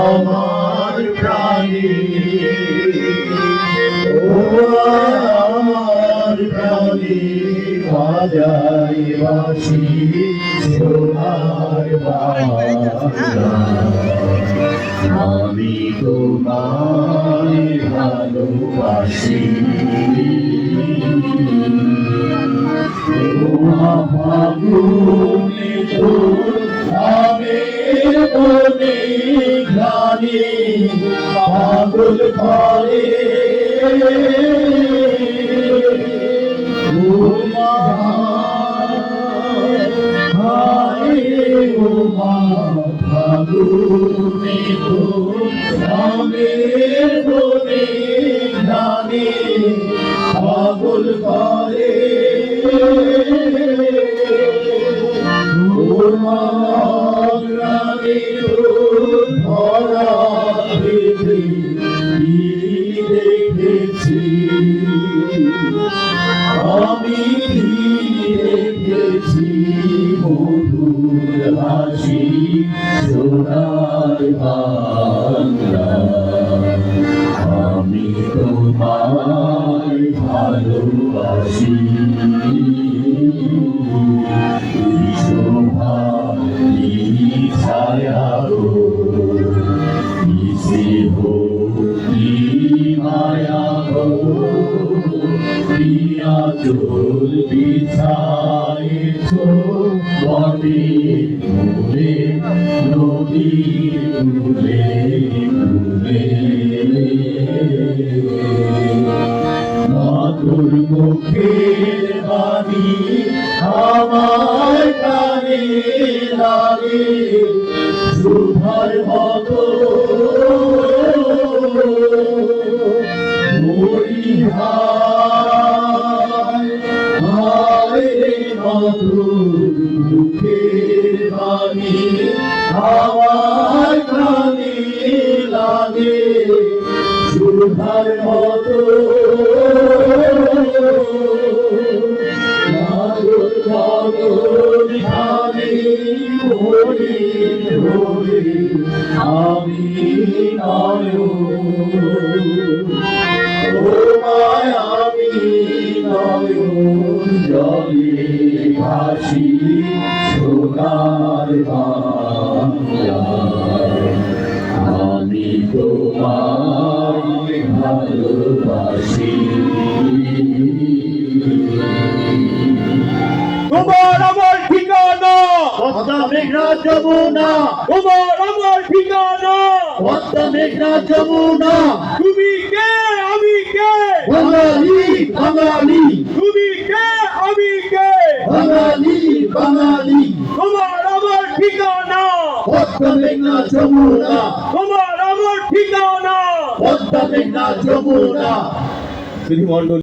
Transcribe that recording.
আমার প্রাণী। আমার বাজাই বাসি সোনার আমি তোমায় ভালোবাসি। পাগল করে ও মা ও মা ফাগুনে তো আমি বনে পাগল করে গ্রামে তোমায় ভালোবাসি শোভা ছায়া মায়া এই আঁচল বিছায়েছ বনে মূলে নদীর মাতুর মুখের আমার কানে লাগে সুধার মতো মরি হায় হায় রে বাণী আমার কানে মতো আমি নয় আমি নয় জলে ভাসি সোনার আমি তোমায় ভালোবাসি। তোমার আমার ঠিকানা। পদ্মা মেঘনা যমুনা। তোমার আমার ঠিকানা। পদ্মা মেঘনা যমুনা। তুমি কে? আমি কে? বাঙালি বাঙালি। তুমি কে? আমি কে? বাঙালি বাঙালি। তোমার আমার ঠিকানা। পদ্মা মেঘনা যমুনা। তোমার আমার ঠিকানা। পদ্মা মেঘনা যমুনা। বিধিমণ্ডল